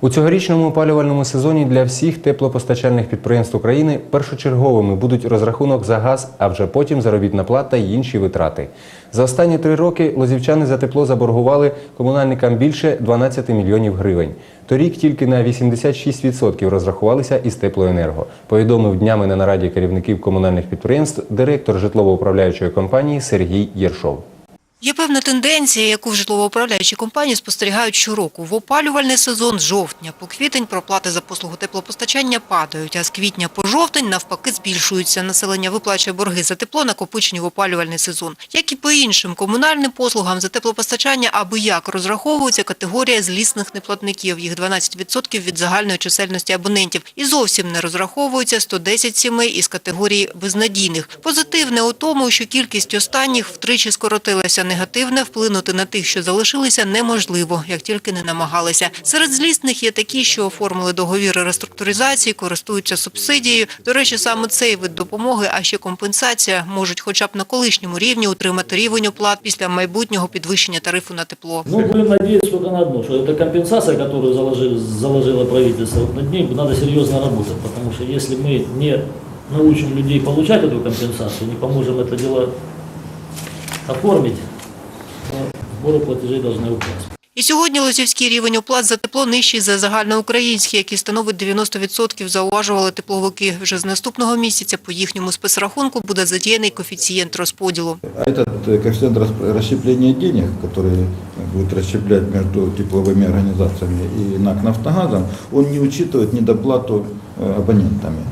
У цьогорічному опалювальному сезоні для всіх теплопостачальних підприємств України першочерговими будуть розрахунок за газ, а вже потім заробітна плата й інші витрати. За останні три роки лозівчани за тепло заборгували комунальникам більше 12 мільйонів гривень. Торік тільки на 86% розрахувалися із теплоенерго. Повідомив днями на нараді керівників комунальних підприємств директор житлово-управляючої компанії Сергій Єршов. Є певна тенденція, яку в житлово-управляючій компанії спостерігають щороку. В опалювальний сезон з жовтня по квітень проплати за послугу теплопостачання падають, а з квітня по жовтень навпаки збільшуються. Населення виплачує борги за тепло, накопичені в опалювальний сезон. Як і по іншим комунальним послугам за теплопостачання, аби як розраховується категорія злісних неплатників. Їх 12% від загальної чисельності абонентів. І зовсім не розраховується 110 сімей із категорії безнадійних. Позитивне у тому, що кількість останніх втричі скоротилася Негативне вплинути на тих, що залишилися, неможливо, як тільки не намагалися. Серед злісних є такі, що оформили договіри реструктуризації, користуються субсидією. До речі, саме цей вид допомоги, а ще компенсація, можуть хоча б на колишньому рівні утримати рівень оплат після майбутнього підвищення тарифу на тепло. Ну, будем надеяться только на одно, что это компенсация, которую заложили, заложило правительство, вот над ней надо серьезно работать, потому что если мы не научим людей получать эту компенсацию, не поможем это дело оформить, то сборы платежей должны упасть. І сьогодні лозівський рівень оплат за тепло нижчий за загальноукраїнський, який становить 90%, зауважували тепловики. Вже з наступного місяця по їхньому спецрахунку буде задіяний коефіцієнт розподілу. А этот э, коэффициент рас- расщепления денег, который будет расщеплять между тепловыми организациями и НАК «Нафтогазом», он не учитывает недоплату э, абонентами.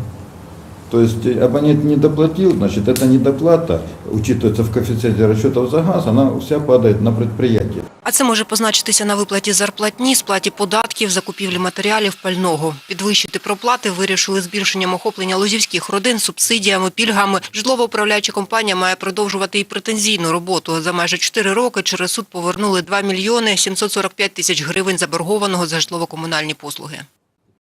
То есть э, абонент не доплатил, значит, эта недоплата учитывается в коэффициенте расчетов за газ, она вся падает на предприятие. А це може позначитися на виплаті зарплатні, сплаті податків, закупівлі матеріалів, пального. Підвищити проплати вирішили збільшенням охоплення лозівських родин, субсидіями, пільгами. Житлово-управляюча компанія має продовжувати і претензійну роботу. За майже 4 роки через суд повернули 2 мільйони 745 тисяч гривень заборгованого за житлово-комунальні послуги.